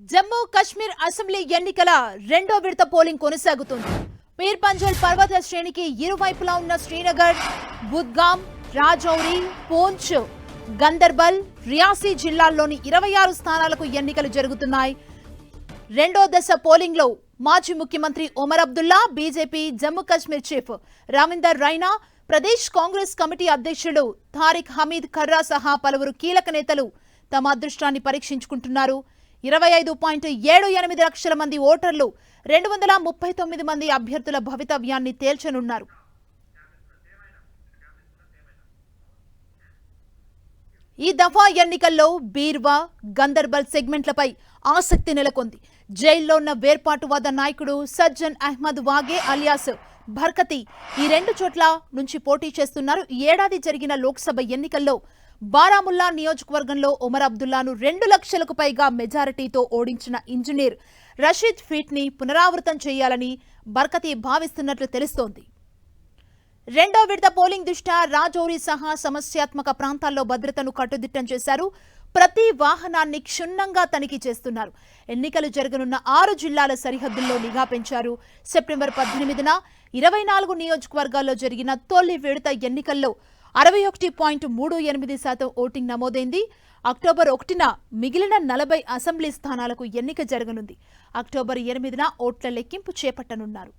Jammu Kashmir assembly ఎన్నికల రెండో విడత పోలింగ్ కొనసాగుతుంది. పీర్ పంజల్ పర్వత శ్రేణికి ఇరువైపులా ఉన్న శ్రీనగర్ బుద్గాం రాజౌరి పూంచ్ గందర్బల్ రియాసీ జిల్లాల్లోని ఇరవై ఆరు స్థానాలకు ఎన్నికలు జరుగుతున్నాయి. రెండో దశ పోలింగ్లో మాజీ ముఖ్యమంత్రి Omar Abdullah BJP Jammu Kashmir chief Ravinder Raina Pradesh Congress committee అధ్యక్షుడు తారిక్ హమీద్ ఖర్రా సహా పలువురు కీలక నేతలు తమ అదృష్టాన్ని పరీక్షించుకుంటున్నారు. ఇరవై ఐదు పాయింట్ ఏడు ఎనిమిది లక్షల మంది ఓటర్లు రెండు వందల ముప్పై తొమ్మిది మంది అభ్యర్థుల భవితవ్యాన్ని తేల్చనున్నారు. ఈ దఫా ఎన్నికల్లో బీర్వా గందర్బల్ సెగ్మెంట్లపై ఆసక్తి నెలకొంది. జైల్లో ఉన్న వేర్పాటువాద నాయకుడు సజ్జన్ అహ్మద్ వాగే అలియాస్ భర్కతి ఈ రెండు చోట్ల నుంచి పోటీ చేస్తున్నారు. ఈ ఏడాది జరిగిన లోక్సభ ఎన్నికల్లో బారాముల్లా నియోజకవర్గంలో ఒమర్ అబ్దుల్లాను రెండు లక్షలకు పైగా మెజారిటీతో ఓడించిన ఇంజనీర్ రషీద్ ఫీట్ని పునరావృతం చేయాలని బర్కతి భావిస్తున్నట్లు తెలుస్తోంది. రెండో విడత పోలింగ్ దృష్ట్యా రాజౌరి సహా సమస్యాత్మక ప్రాంతాల్లో భద్రతను కట్టుదిట్టం చేశారు. ప్రతి వాహనాన్ని క్షుణ్ణంగా తనిఖీ చేస్తున్నారు. ఎన్నికలు జరగనున్న ఆరు జిల్లాల సరిహద్దుల్లో నిఘా పెంచారు. సెప్టెంబర్ పద్దెనిమిదిన ఇరవై నాలుగు నియోజకవర్గాల్లో జరిగిన తొలి విడత ఎన్నికల్లో అరవై ఒకటి పాయింట్ మూడు ఎనిమిది శాతం ఓటింగ్ నమోదైంది. అక్టోబర్ ఒకటిన మిగిలిన నలభై అసెంబ్లీ స్థానాలకు ఎన్నిక జరగనుంది. అక్టోబర్ ఎనిమిదిన ఓట్ల లెక్కింపు చేపట్టనున్నారు.